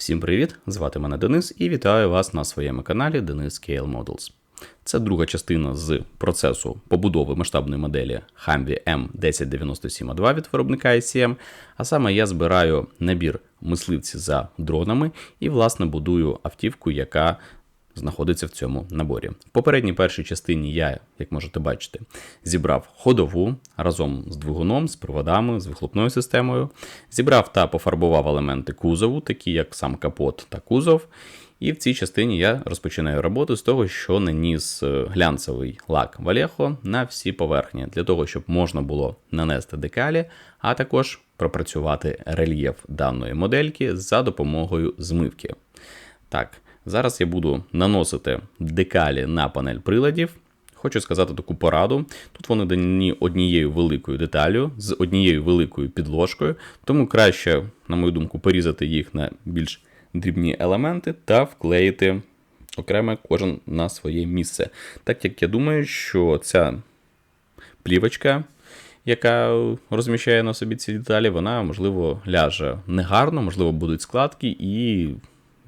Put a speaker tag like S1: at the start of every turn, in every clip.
S1: Всім привіт! Звати мене Денис і вітаю вас на своєму каналі Денис Scale Models. Це друга частина з процесу побудови масштабної моделі Humvee M1097A2 від виробника ICM, а саме я збираю набір мисливці за дронами і, власне, будую автівку, яка знаходиться в цьому наборі. В попередній першій частині я, як можете бачити, зібрав ходову разом з двигуном, з проводами, з вихлопною системою. Зібрав та пофарбував елементи кузову, такі як сам капот та кузов. І в цій частині я розпочинаю роботу з того, що наніс е, глянцевий лак Валехо на всі поверхні, для того, щоб можна було нанести декалі, а також пропрацювати рельєф даної модельки за допомогою змивки. Так, зараз я буду наносити декалі на панель приладів. Хочу сказати таку пораду. Тут вони дані однією великою деталю з однією великою підложкою, тому краще, на мою думку, порізати їх на більш дрібні елементи та вклеїти окремо кожен на своє місце. Так як я думаю, що ця плівочка, яка розміщає на собі ці деталі, вона, можливо, ляже негарно, можливо, будуть складки, і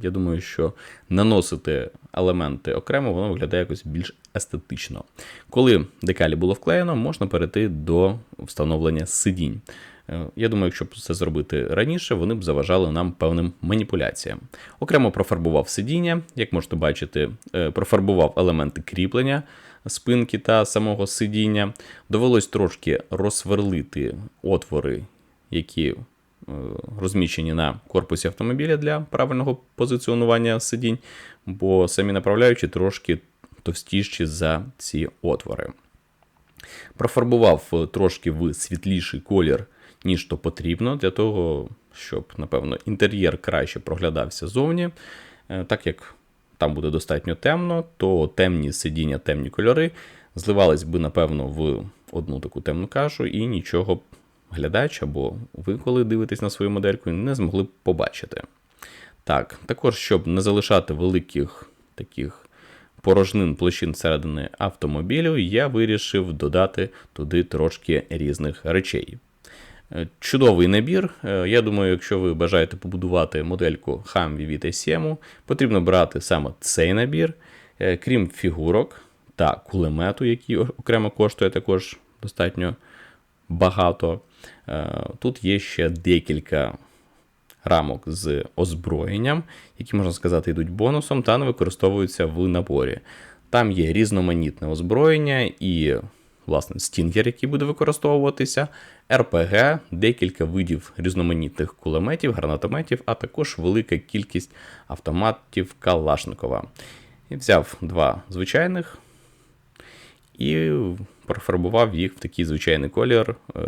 S1: я думаю, що наносити елементи окремо, воно виглядає якось більш естетично. Коли декалі було вклеєно, можна перейти до встановлення сидінь. Е, Я думаю, якщо б це зробити раніше, вони б заважали нам певним маніпуляціям. Окремо профарбував сидіння, як можете бачити, е, профарбував елементи кріплення спинки та самого сидіння. Довелось трошки розсверлити отвори, які розміщені на корпусі автомобіля для правильного позиціонування сидінь, бо самі направляючі трошки товстіші за ці отвори. Профарбував е, трошки в світліший колір, ніж то потрібно, для того, щоб, напевно, інтер'єр краще проглядався зовні. Е, Так як там буде достатньо темно, то темні сидіння, темні кольори зливались би, напевно, в одну таку темну кашу, і нічого глядач або ви, коли дивитесь на свою модельку, не змогли б побачити. Так, також, щоб не залишати великих таких порожнин площин середини автомобілю, я вирішив додати туди трошки різних речей. Е, Чудовий набір. Е, Я думаю, якщо ви бажаєте побудувати модельку Humvee від ICM, потрібно брати саме цей набір, Е, крім фігурок та кулемету, який окремо коштує також достатньо багато. Е, Тут є ще декілька рамок з озброєнням, які, можна сказати, йдуть бонусом та не використовуються в наборі. Там є різноманітне озброєння і, власне, стінгер, який буде використовуватися, РПГ, декілька видів різноманітних кулеметів, гранатометів, а також велика кількість автоматів Калашникова. І взяв два звичайних і профарбував їх в такий звичайний колір, е,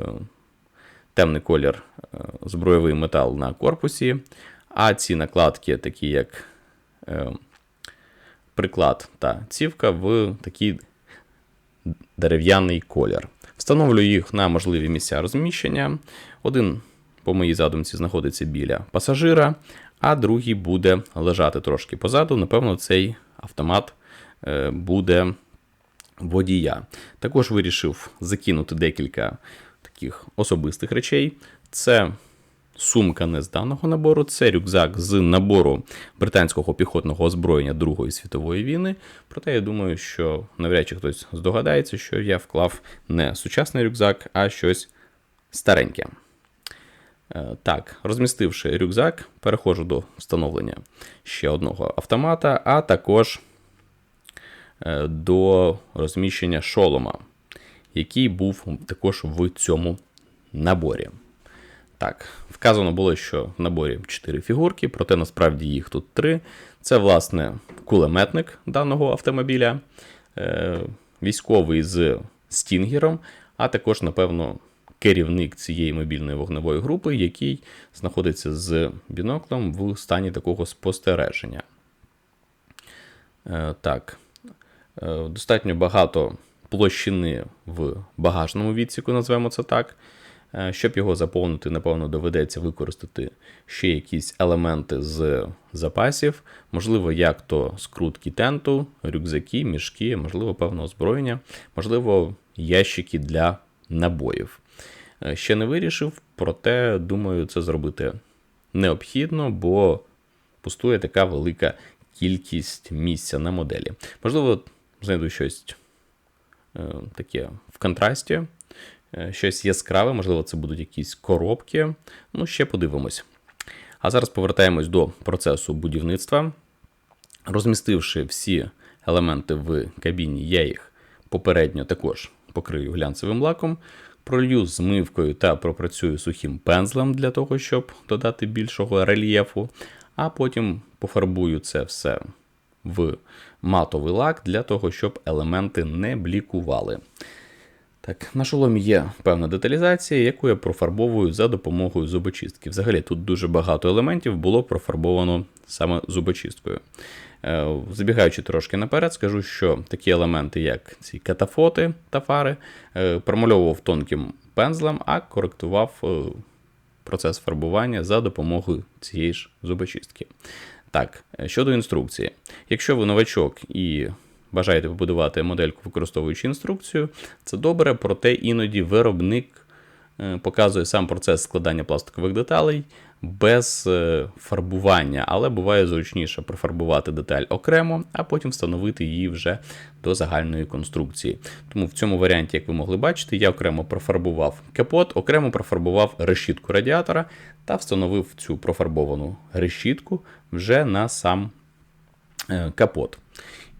S1: темний колір е, збройовий метал на корпусі, а ці накладки, такі як е, приклад та цівка, в такий дерев'яний колір. Встановлюю їх на можливі місця розміщення. Один, по моїй задумці, знаходиться біля пасажира, а другий буде лежати трошки позаду. Напевно, цей автомат буде водія. Також вирішив закинути декілька таких особистих речей. Це сумка не з даного набору, це рюкзак з набору британського піхотного озброєння Другої світової війни. Проте я думаю, що навряд чи хтось здогадається, що я вклав не сучасний рюкзак, а щось стареньке. Е, Так, розмістивши рюкзак, переходжу до встановлення ще одного автомата, а також до розміщення шолома, який був також в цьому наборі. Так, вказано було, що в наборі 4 фігурки, проте насправді їх тут 3. Це, власне, кулеметник даного автомобіля, е, військовий з стінгером, а також, напевно, керівник цієї мобільної вогневої групи, який знаходиться з біноклем в стані такого спостереження. Е, Так, Е, достатньо багато площини в багажному відсіку, назвемо це так. Е, Щоб його заповнити, напевно, доведеться використати ще якісь елементи з запасів, можливо, як то скрутки тенту, рюкзаки, мішки, можливо, певне озброєння, можливо, ящики для набоїв. Е, Ще не вирішив, проте думаю, це зробити необхідно, бо пустує така велика кількість місця на моделі. Можливо, знайду щось е, таке в контрасті, е, щось яскраве, можливо, це будуть якісь коробки. Ну, ще подивимось. А зараз повертаємось до процесу будівництва. Розмістивши всі елементи в кабіні, я їх попередньо також покрию глянцевим лаком, пролью змивкою та пропрацюю сухим пензлем для того, щоб додати більшого рельєфу, а потім пофарбую це все в матовий лак для того, щоб елементи не блікували. Так, на шоломі є певна деталізація, яку я профарбовую за допомогою зубочистки. Взагалі тут дуже багато елементів було профарбовано саме зубочисткою. Е, Забігаючи трошки наперед, скажу, що такі елементи, як ці катафоти та фари, е, промальовував тонким пензлем, а коректував е, процес фарбування за допомогою цієї ж зубочистки. Так, щодо інструкції. Якщо ви новачок і бажаєте побудувати модельку, використовуючи інструкцію, це добре, проте іноді виробник е, показує сам процес складання пластикових деталей без е, фарбування, але буває зручніше профарбувати деталь окремо, а потім встановити її вже до загальної конструкції. Тому в цьому варіанті, як ви могли бачити, я окремо профарбував капот, окремо профарбував решітку радіатора та встановив цю профарбовану решітку вже на сам е, капот.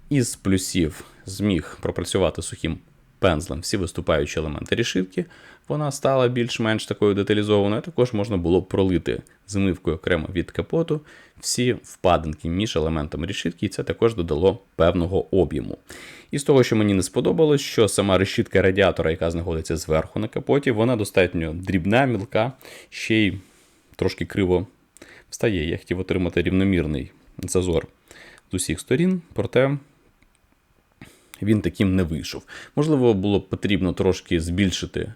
S1: Із плюсів зміг пропрацювати сухим пензлем всі виступаючі елементи решітки. Вона стала більш-менш такою деталізованою. Також можна було пролити змивкою окремо від капоту всі впадинки між елементами решітки, і це також додало певного об'єму. І з того, що мені не сподобалось, що сама решітка радіатора, яка знаходиться зверху на капоті, вона достатньо дрібна, мілка, ще й трошки криво встає. Я хотів отримати рівномірний зазор з усіх сторін, проте він таким не вийшов. Можливо, було потрібно трошки збільшити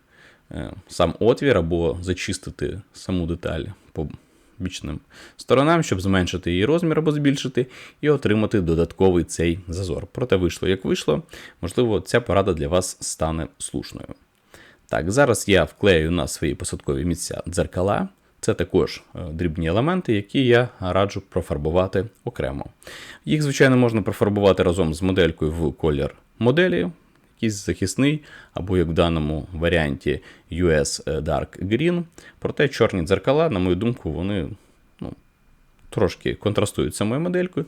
S1: е, сам отвір або зачистити саму деталь по бічним сторонам, щоб зменшити її розмір або збільшити, і отримати додатковий цей зазор. Проте вийшло, як вийшло. Можливо, ця порада для вас стане слушною. Так, зараз я вклею на свої посадкові місця дзеркала. Це також е, дрібні елементи, які я раджу профарбувати окремо. Їх, звичайно, можна профарбувати разом з моделькою в колір моделі, якийсь захисний, або як в даному варіанті US Dark Green. Проте чорні дзеркала, на мою думку, вони ну, трошки контрастують з самою моделькою,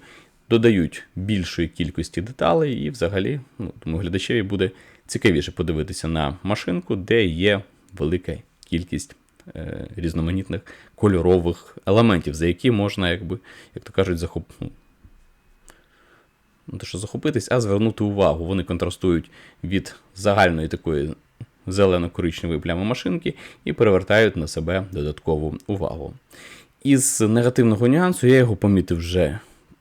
S1: додають більшої кількості деталей, і взагалі, ну, думаю, глядачеві буде цікавіше подивитися на машинку, де є велика кількість е, різноманітних кольорових елементів, за які можна, якби, як то кажуть, захоп... ну, те, що захопитись, а звернути увагу. Вони контрастують від загальної такої зелено-коричневої плями машинки і перевертають на себе додаткову увагу. Із негативного нюансу я його помітив вже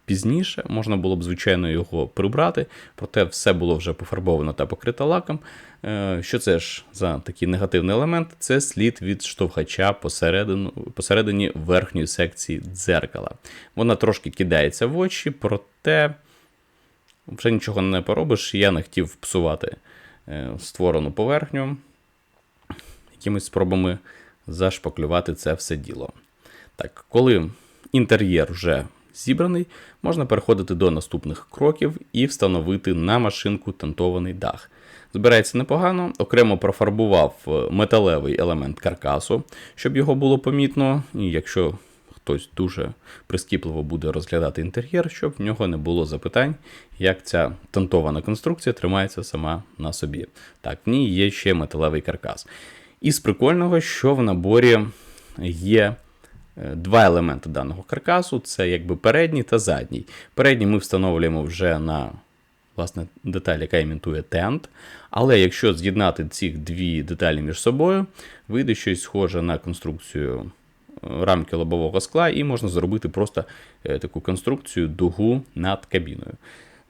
S1: пізніше, можна було б, звичайно, його прибрати, проте все було вже пофарбовано та покрито лаком. Е, Що це ж за такий негативний елемент? Це слід від штовхача посередину, посередині верхньої секції дзеркала. Вона трошки кидається в очі, проте вже нічого не поробиш. Я не хотів псувати е, створену поверхню якимись спробами зашпаклювати це все діло. Так, коли інтер'єр вже зібраний, можна переходити до наступних кроків і встановити на машинку тантований дах. Збирається непогано, окремо профарбував е, металевий елемент каркасу, щоб його було помітно. І якщо хтось дуже прискіпливо буде розглядати інтер'єр, щоб в нього не було запитань, як ця тантована конструкція тримається сама на собі. Так, в ній є ще металевий каркас. І з прикольного, що в наборі є два елементи даного каркасу: це якби передній та задній. Передній ми встановлюємо вже на власне, деталь, яка імітує тент. Але якщо з'єднати ці дві деталі між собою, вийде щось схоже на конструкцію е, рамки лобового скла, і можна зробити просто е, таку конструкцію дугу над кабіною.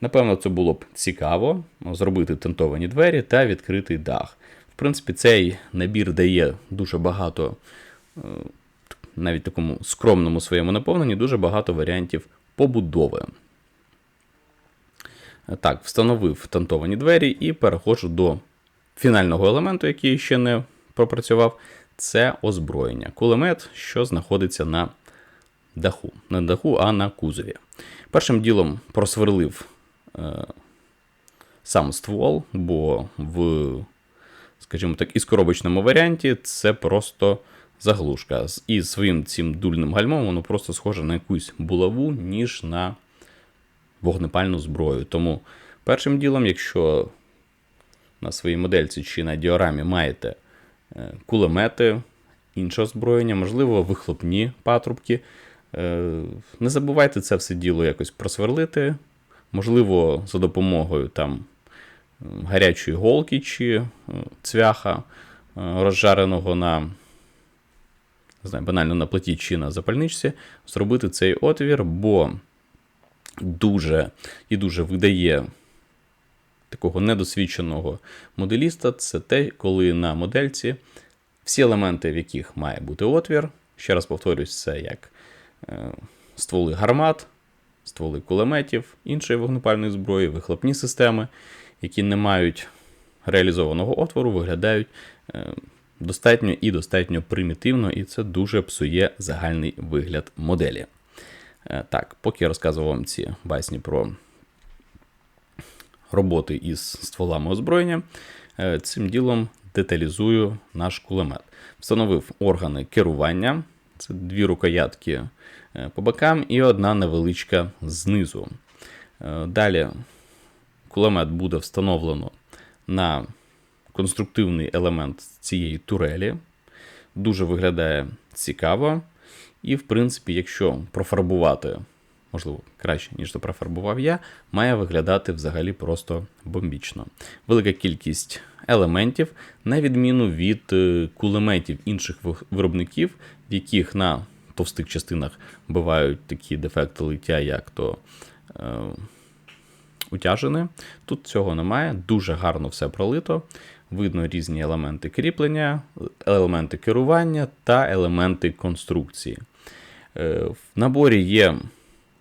S1: Напевно, це було б цікаво зробити тентовані двері та відкритий дах. В принципі, цей набір дає дуже багато, е, навіть такому скромному своєму наповненні, дуже багато варіантів побудови. Так, встановив тантовані двері і переходжу до фінального елементу, який ще не пропрацював. Це озброєння. Кулемет, що знаходиться на даху. Не на даху, а на кузові. Першим ділом просверлив е, сам ствол, бо в, скажімо так, із коробочному варіанті це просто заглушка. І своїм цим дульним гальмом воно просто схоже на якусь булаву, ніж на вогнепальну зброю. Тому першим ділом, якщо на своїй модельці чи на діорамі маєте е, кулемети, інше озброєння, можливо, вихлопні патрубки. е, Не забувайте це все діло якось просверлити. Можливо, за допомогою там гарячої голки чи е, цвяха, розжареного на знаю, банально на плиті чи на запальничці, зробити цей отвір, бо дуже і дуже видає такого недосвідченого моделіста, це те, коли на модельці всі елементи, в яких має бути отвір, ще раз повторюсь, це як е, стволи гармат, стволи кулеметів, іншої вогнепальної зброї, вихлопні системи, які не мають реалізованого отвору, виглядають е, достатньо і достатньо примітивно, і це дуже псує загальний вигляд моделі. Е, Так, поки я розказував вам ці басні про роботи із стволами озброєння, е, цим ділом деталізую наш кулемет. Встановив органи керування, це дві рукоятки е, по бокам і одна невеличка знизу. Далі кулемет буде встановлено на конструктивний елемент цієї турелі. Дуже виглядає цікаво. І, в принципі, якщо профарбувати, можливо, краще, ніж то профарбував я, має виглядати взагалі просто бомбічно. Велика кількість елементів, на відміну від е, кулеметів інших виробників, в яких на товстих частинах бувають такі дефекти лиття, як то е, утяжене. Тут цього немає, дуже гарно все пролито. Видно різні елементи кріплення, елементи керування та елементи конструкції. Е, В наборі є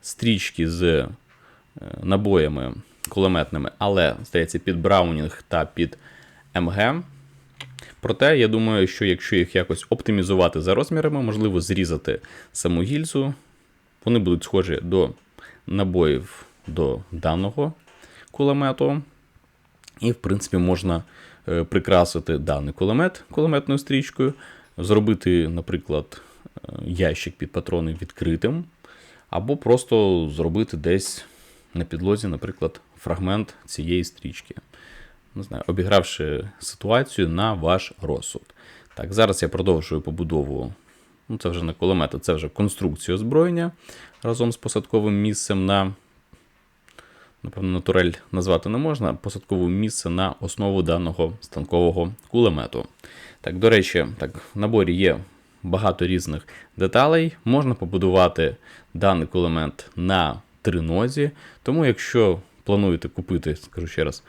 S1: стрічки з е, набоями кулеметними, але, здається, під Браунінг та під МГ. Проте, я думаю, що якщо їх якось оптимізувати за розмірами, можливо, зрізати саму гільзу, вони будуть схожі до набоїв до даного кулемету. І, в принципі, можна прикрасити даний кулемет кулеметною стрічкою, зробити, наприклад, е, ящик під патрони відкритим, або просто зробити десь на підлозі, наприклад, фрагмент цієї стрічки. Не знаю, обігравши ситуацію на ваш розсуд. Так, зараз я продовжую побудову. Ну, це вже не кулемета, це вже конструкцію озброєння разом з посадковим місцем на напевно, на турель назвати не можна, посадкове місце на основу даного станкового кулемету. Так, до речі, так, в наборі є багато різних деталей. Можна побудувати даний кулемет на тринозі. Тому, якщо плануєте купити, скажу ще раз,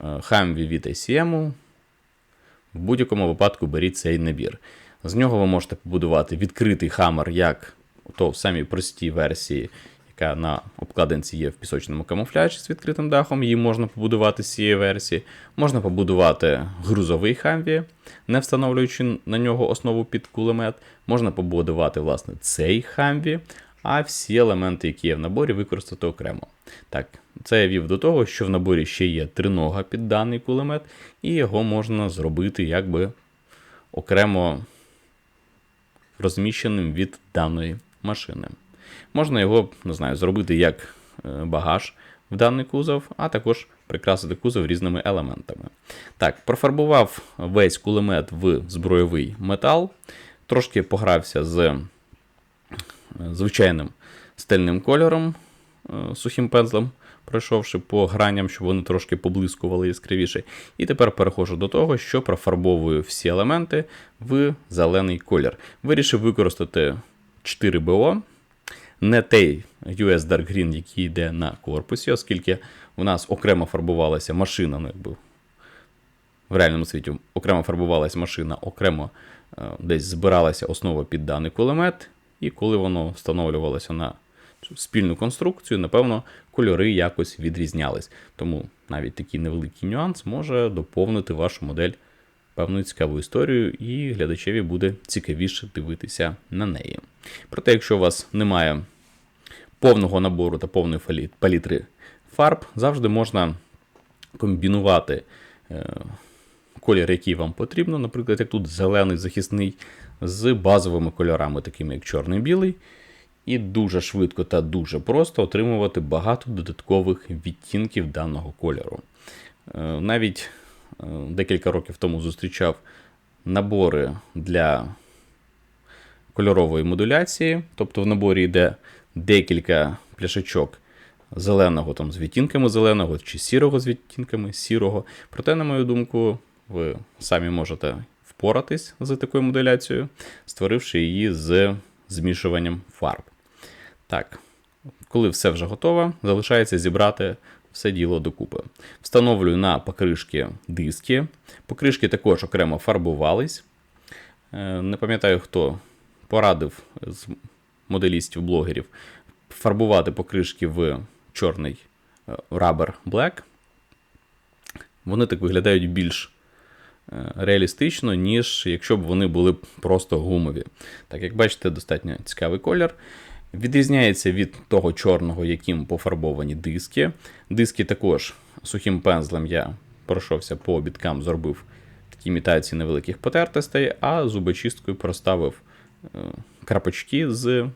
S1: е, Humvee від ICM, в будь-якому випадку беріть цей набір. З нього ви можете побудувати відкритий хамер, як то в самій простій версії, яка на обкладинці є в пісочному камуфляжі з відкритим дахом. Її можна побудувати з цієї версії. Можна побудувати грузовий хамві, не встановлюючи на нього основу під кулемет. Можна побудувати власне цей хамві, а всі елементи, які є в наборі, використати окремо. Так, це я вів до того, що в наборі ще є тринога під даний кулемет, і його можна зробити якби окремо розміщеним від даної машини. Можна його, не знаю, зробити як е, багаж в даний кузов, а також прикрасити кузов різними елементами. Так, профарбував весь кулемет в збройовий метал, трошки погрався з е, звичайним стильним кольором, е, сухим пензлем, пройшовши по граням, щоб вони трошки поблискували яскравіше. І тепер переходжу до того, що профарбовую всі елементи в зелений колір. Вирішив використати 4 БО, не той US Dark Green, який йде на корпусі, оскільки у нас окремо фарбувалася машина, ну якби в реальному світі окремо фарбувалася машина, окремо е, десь збиралася основа під даний кулемет, і коли воно встановлювалося на цю спільну конструкцію, напевно, кольори якось відрізнялись. Тому навіть такий невеликий нюанс може доповнити вашу модель певною цікавою історією, і глядачеві буде цікавіше дивитися на неї. Проте, якщо у вас немає повного набору та повної палітри фарб, завжди можна комбінувати е, колір, який вам потрібно. Наприклад, як тут зелений захисний з базовими кольорами, такими як чорний білий. І дуже швидко та дуже просто отримувати багато додаткових відтінків даного кольору. Е, Навіть декілька років тому зустрічав набори для кольорової модуляції, тобто в наборі йде декілька пляшечок зеленого там, з відтінками зеленого чи сірого з відтінками сірого. Проте, на мою думку, ви самі можете впоратись з такою модуляцією, створивши її з змішуванням фарб. Так, коли все вже готово, залишається зібрати все діло докупи. Встановлюю на покришки диски. Покришки також окремо фарбувались. Е, Не пам'ятаю, хто порадив з моделістів-блогерів фарбувати покришки в чорний е, Rubber Black. Вони так виглядають більш е, реалістично, ніж якщо б вони були просто гумові. Так, як бачите, достатньо цікавий колір. Відрізняється від того чорного, яким пофарбовані диски. Диски також сухим пензлем я пройшовся по обідкам, зробив такі імітації невеликих потертостей, а зубочисткою проставив е, крапочки з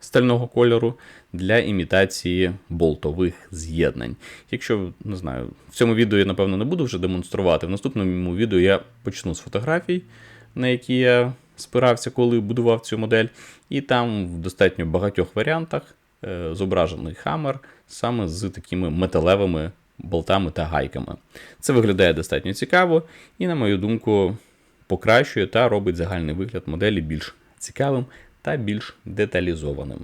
S1: стального кольору для імітації болтових з'єднань. Якщо не знаю, в цьому відео я напевно не буду вже демонструвати. В наступному відео я почну з фотографій, на які я спирався, коли будував цю модель, і там в достатньо багатьох варіантах е, зображений хаммер саме з такими металевими болтами та гайками. Це виглядає достатньо цікаво і, на мою думку, покращує та робить загальний вигляд моделі більш цікавим та більш деталізованим.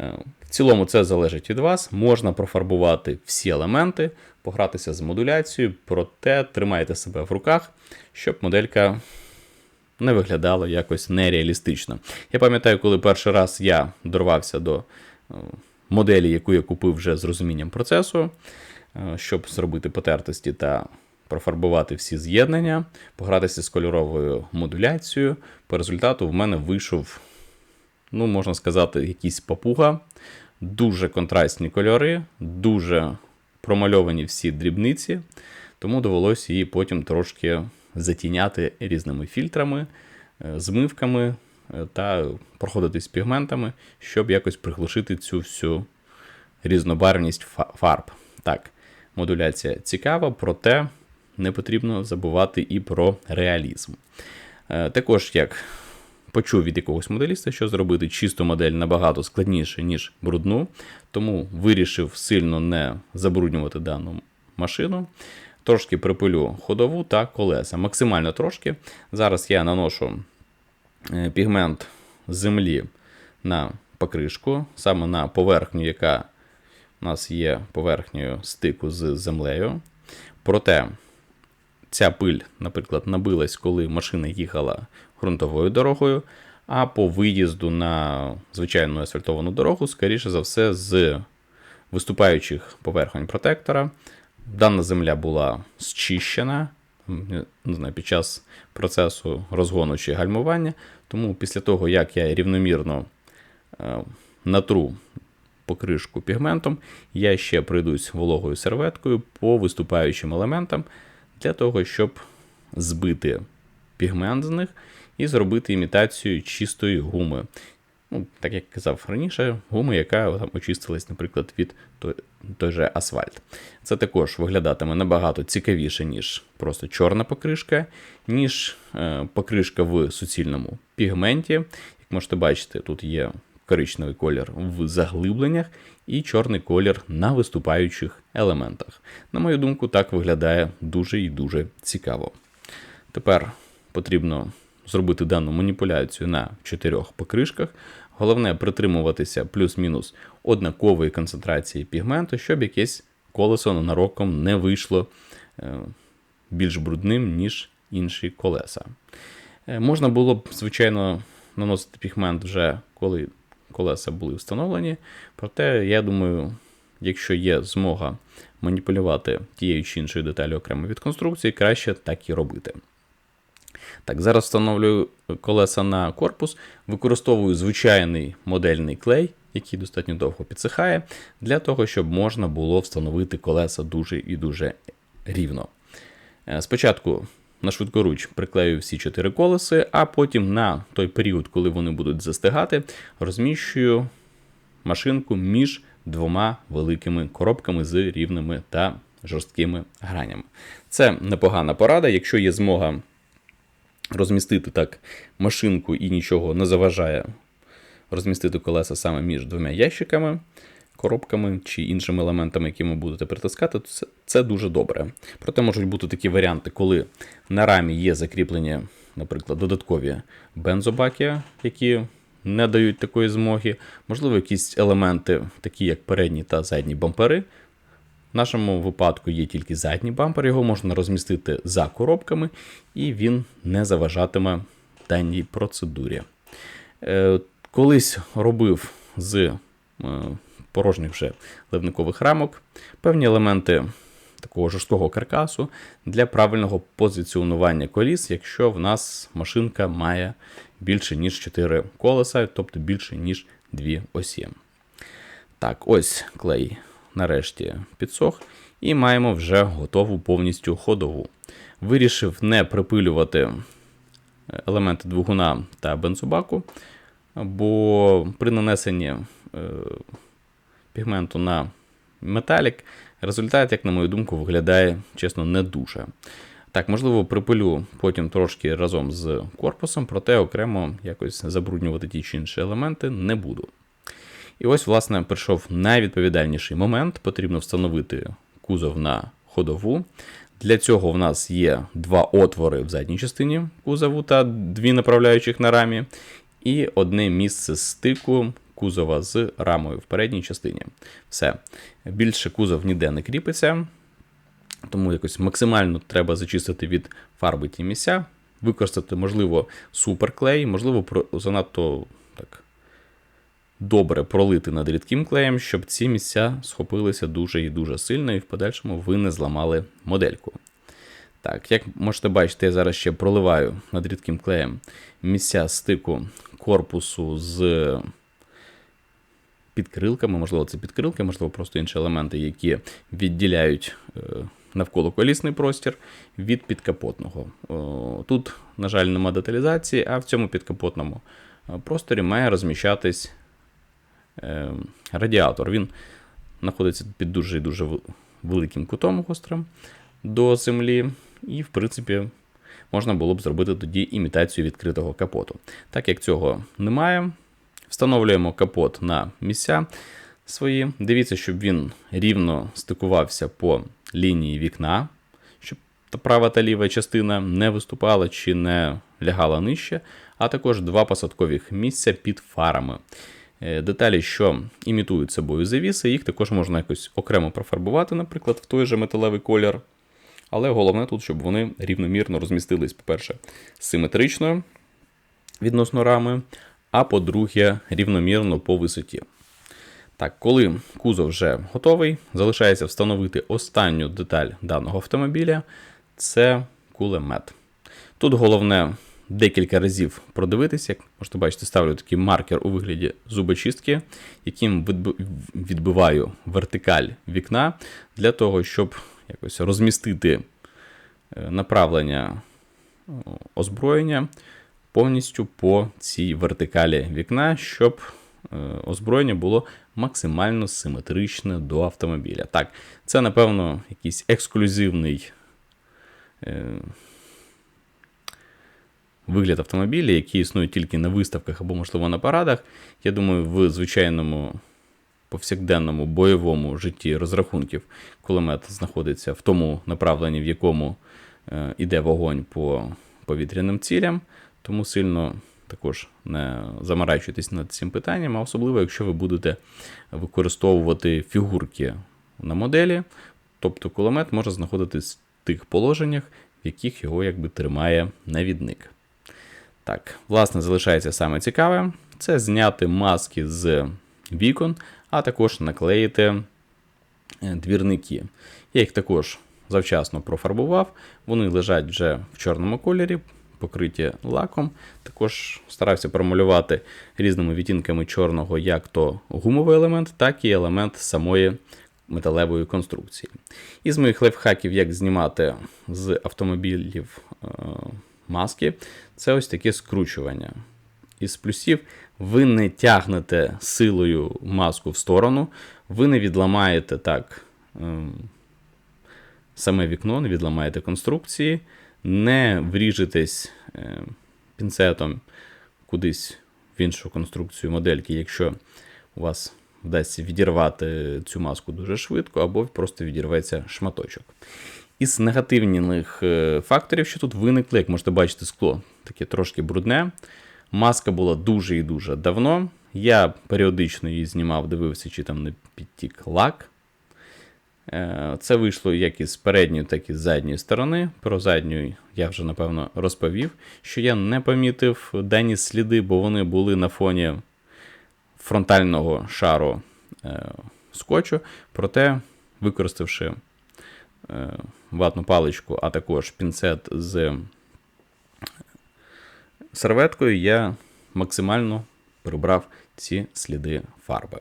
S1: Е, В цілому це залежить від вас. Можна профарбувати всі елементи, погратися з модуляцією, проте тримайте себе в руках, щоб моделька не виглядала якось нереалістично. Я пам'ятаю, коли перший раз я дорвався до е, моделі, яку я купив вже з розумінням процесу, е, щоб зробити потертості та профарбувати всі з'єднання, погратися з кольоровою модуляцією. По результату в мене вийшов, ну, можна сказати, якийсь папуга, дуже контрастні кольори, дуже промальовані всі дрібниці, тому довелося її потім трошки затіняти різними фільтрами, е, змивками е, та проходити з пігментами, щоб якось приглушити цю всю різнобарвність фарб. Так, модуляція цікава, проте не потрібно забувати і про реалізм. Е, Також, як почув від якогось моделіста, що зробити чисту модель набагато складніше, ніж брудну, тому вирішив сильно не забруднювати дану машину. Трошки припилю ходову та колеса. Максимально трошки. Зараз я наношу е, пігмент землі на покришку, саме на поверхню, яка у нас є поверхнею стику з землею. Проте ця пиль, наприклад, набилась, коли машина їхала ґрунтовою дорогою, а по виїзду на звичайну асфальтовану дорогу, скоріше за все, з виступаючих поверхонь протектора. Дана земля була зчищена не знаю, під час процесу розгону чи гальмування. Тому після того, як я рівномірно е, натру покришку пігментом, я ще пройдусь вологою серветкою по виступаючим елементам для того, щоб збити пігмент з них і зробити імітацію чистої гуми. Ну, так як казав раніше, гуми, яка там очистилась, наприклад, від той, же асфальт. Це також виглядатиме набагато цікавіше, ніж просто чорна покришка, ніж е, покришка в суцільному пігменті. Як можете бачити, тут є коричневий колір в заглибленнях і чорний колір на виступаючих елементах. На мою думку, так виглядає дуже і дуже цікаво. Тепер потрібно зробити дану маніпуляцію на чотирьох покришках. Головне притримуватися плюс-мінус однакової концентрації пігменту, щоб якесь колесо ненароком не вийшло е, більш брудним, ніж інші колеса. Е, Можна було б, звичайно, наносити пігмент вже коли колеса були встановлені. Проте, я думаю, якщо є змога маніпулювати тією чи іншою деталю окремо від конструкції, краще так і робити. Так, зараз встановлюю колеса на корпус, використовую звичайний модельний клей, який достатньо довго підсихає, для того, щоб можна було встановити колеса дуже і дуже рівно. Е, Спочатку на швидкоруч приклею всі чотири колеси, а потім на той період, коли вони будуть застигати, розміщую машинку між двома великими коробками з рівними та жорсткими гранями. Це непогана порада, якщо є змога розмістити так машинку і нічого не заважає розмістити колеса саме між двома ящиками, коробками чи іншими елементами, які ви будете притискати, то це, це дуже добре. Проте можуть бути такі варіанти, коли на рамі є закріплені, наприклад, додаткові бензобаки, які не дають такої змоги. Можливо, якісь елементи, такі як передні та задні бампери. В нашому випадку є тільки задній бампер, його можна розмістити за коробками, і він не заважатиме даній процедурі. Е, Колись робив з е, порожніх вже ливникових рамок певні елементи такого жорсткого каркасу для правильного позиціонування коліс, якщо в нас машинка має більше, ніж 4 колеса, тобто більше, ніж 2 осі. Так, ось клей нарешті підсох, і маємо вже готову повністю ходову. Вирішив не припилювати елементи двигуна та бензобаку, бо при нанесенні е, пігменту на металік результат, як на мою думку, виглядає, чесно, не дуже. Так, можливо, припилю потім трошки разом з корпусом, проте окремо якось забруднювати ті чи інші елементи не буду. І ось, власне, прийшов найвідповідальніший момент. Потрібно встановити кузов на ходову. Для цього в нас є два отвори в задній частині кузову та дві направляючих на рамі, і одне місце стику кузова з рамою в передній частині. Все. Більше кузов ніде не кріпиться, тому якось максимально треба зачистити від фарби ті місця, використати, можливо, суперклей, можливо, занадто так добре пролити над рідким клеєм, щоб ці місця схопилися дуже і дуже сильно, і в подальшому ви не зламали модельку. Так, як можете бачити, я зараз ще проливаю над рідким клеєм місця стику корпусу з підкрилками, можливо, це підкрилки, можливо, просто інші елементи, які відділяють е, навколо колісний простір від підкапотного. Тут, на жаль, нема деталізації, а в цьому підкапотному е, просторі має розміщатись радіатор. Він знаходиться під дуже дуже великим кутом гострим до землі, і, в принципі, можна було б зробити тоді імітацію відкритого капоту. Так як цього немає, встановлюємо капот на місця свої. Дивіться, щоб він рівно стикувався по лінії вікна, щоб права та ліва частина не виступала чи не лягала нижче, а також два посадкових місця під фарами. Е, деталі, що імітують собою завіси, їх також можна якось окремо профарбувати, наприклад, в той же металевий колір. Але головне тут, щоб вони рівномірно розмістились, по-перше, симетрично відносно рами, а по-друге, рівномірно по висоті. Так, коли кузов вже готовий, залишається встановити останню деталь даного автомобіля це кулемет. Тут головне декілька разів продивитися, як можете бачити, ставлю такий маркер у вигляді зубочистки, яким відбиваю вертикаль вікна для того, щоб якось розмістити е, направлення озброєння повністю по цій вертикалі вікна, щоб е, озброєння було максимально симетричне до автомобіля. Так, це, напевно, якийсь ексклюзивний е, вигляд автомобіля, який існує тільки на виставках або, можливо, на парадах. Я думаю, в звичайному повсякденному бойовому житті розрахунків кулемет знаходиться в тому направленні, в якому е, іде вогонь по повітряним цілям, тому сильно також не заморачуйтесь над цим питанням, а особливо, якщо ви будете використовувати фігурки на моделі, тобто кулемет може знаходитись в тих положеннях, в яких його якби тримає навідник. Так, власне, залишається саме цікаве: це зняти маски з вікон, а також наклеїти е, двірники. Я їх також завчасно профарбував, вони лежать вже в чорному кольорі, покриті лаком. Також старався промалювати різними відтінками чорного як то гумовий елемент, так і елемент самої металевої конструкції. Із моїх лайфхаків, як знімати з автомобілів е, маски, це ось таке скручування. Із плюсів ви не тягнете силою маску в сторону, ви не відламаєте так ем, саме вікно, не відламаєте конструкції, не вріжетесь е, пінцетом кудись в іншу конструкцію модельки, якщо у вас вдасться відірвати цю маску дуже швидко, або просто відірветься шматочок. Із негативних е, факторів, що тут виникли, як можете бачити, скло таке трошки брудне. Маска була дуже і дуже давно. Я періодично її знімав, дивився, чи там не підтік лак. Е, Це вийшло як із передньої, так і з задньої сторони. Про задню я вже напевно розповів, що я не помітив дані сліди, бо вони були на фоні фронтального шару е, скотчу. Проте, використавши ватну паличку, а також пінцет з серветкою, я максимально прибрав ці сліди фарби.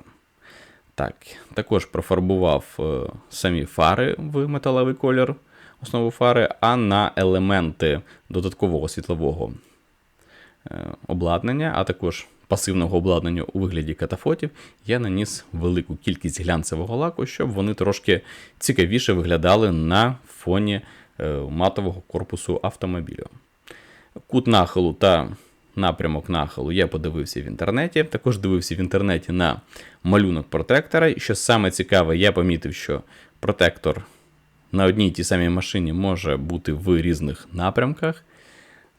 S1: Так, також профарбував е, самі фари в металевий колір, основу фари, а на елементи додаткового світлового е, обладнання, а також пасивного обладнання у вигляді катафотів, я наніс велику кількість глянцевого лаку, щоб вони трошки цікавіше виглядали на фоні е, матового корпусу автомобілю. Кут нахилу та напрямок нахилу я подивився в інтернеті. Також дивився в інтернеті на малюнок протектора. Що саме цікаве, я помітив, що протектор на одній тій самій машині може бути в різних напрямках.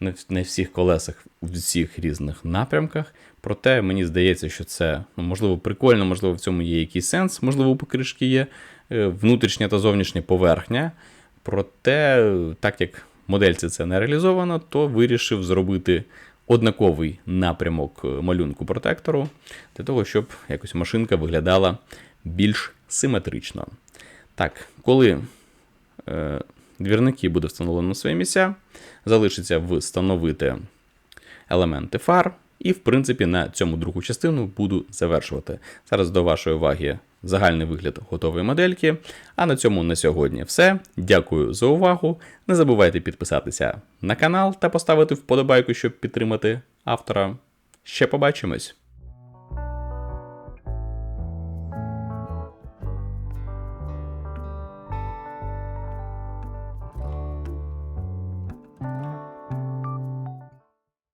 S1: В- в всіх колесах, у всіх різних напрямках. Проте мені здається, що це ну, можливо прикольно, можливо, в цьому є якийсь сенс, можливо, у покришки є е, внутрішня та зовнішня поверхня. Проте, так як модельці це не реалізовано, то вирішив зробити однаковий напрямок е, малюнку протектору для того, щоб якось машинка виглядала більш симетрично. Так, коли е, двірники буде встановлено на свої місця, залишиться встановити елементи фар. І, в принципі, на цьому другу частину буду завершувати. Зараз до вашої уваги загальний вигляд готової модельки. А на цьому на сьогодні все. Дякую за увагу. Не забувайте підписатися на канал та поставити вподобайку, щоб підтримати автора. Ще побачимось!